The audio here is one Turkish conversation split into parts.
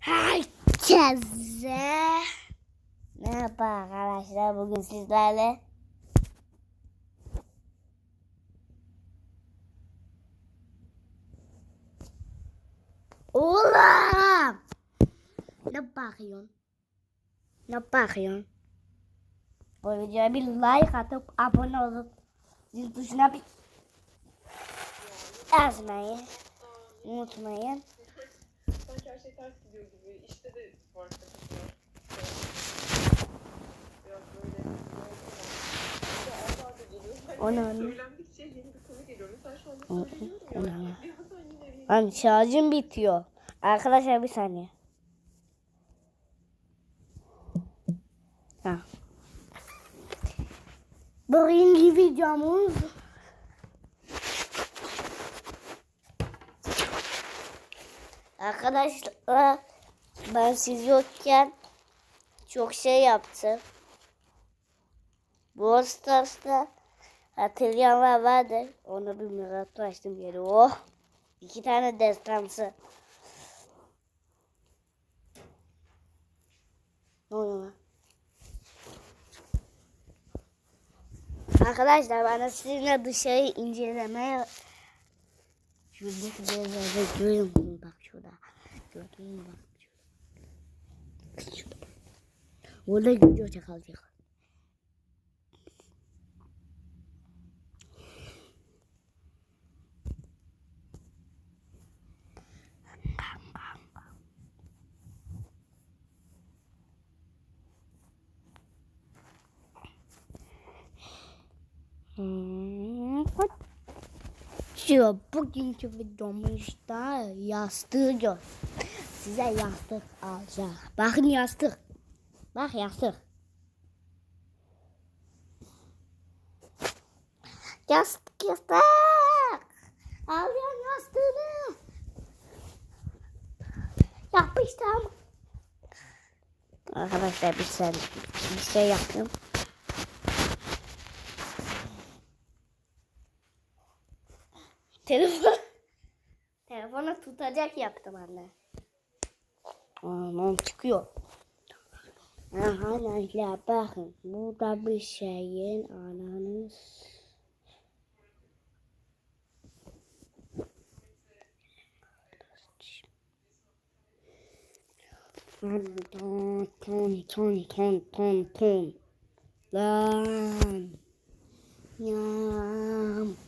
Herkese merhaba arkadaşlar bugün sizlerle Oğlum ne bakıyorsun? Ne bakıyorsun? Bu videoya bir like atıp abone olup zil tuşuna bir yazmayı unutmayın. Her şey ters gidiyor gibi. İşte de fark atıyor. Biraz böyle. O ne anne? Anda O- ne anne? Lan şarjım bitiyor. Arkadaşlar bir saniye. Ha. Bugünkü videomuz Arkadaşlar ben siz yokken çok şey yaptım. Bu Stars'ta hatırlayanlar vardır. Onu bir merakla açtım yeri. Oh! İki tane destansı. Ne oluyor lan? Arkadaşlar ben sizinle dışarı incelemeye Şurada şurada şurada görüyor musun? Bak şurada. Gördün mü bak şurada. Şurada. Orada video çakılacak. Hmm. Şu bugünkü videomuzda yastığı gör. Size yastık alacağım. Bakın yastık. Bak yastık. Yastık yastık. Alıyorum yastığını. Yapıştım. Arkadaşlar bir sen bir şey yaptım. Telefon Telefonu tutacak yaptım anne. Aman çıkıyor. Arkadaşlar bakın burada bir şeyin ananız. Ton ton ton ton ton ton. Lan. Yam.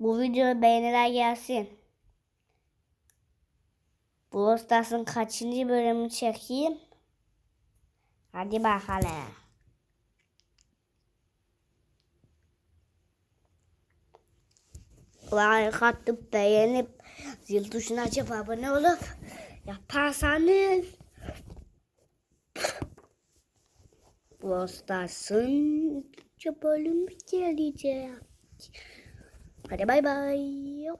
Bu video beğeniler gelsin. Bu Stars'ın kaçıncı bölümünü çekeyim? Hadi bakalım. Like atıp beğenip zil tuşuna açıp abone olup yaparsanız bu Stars'ın bölümü gelecek. あれバイバイ。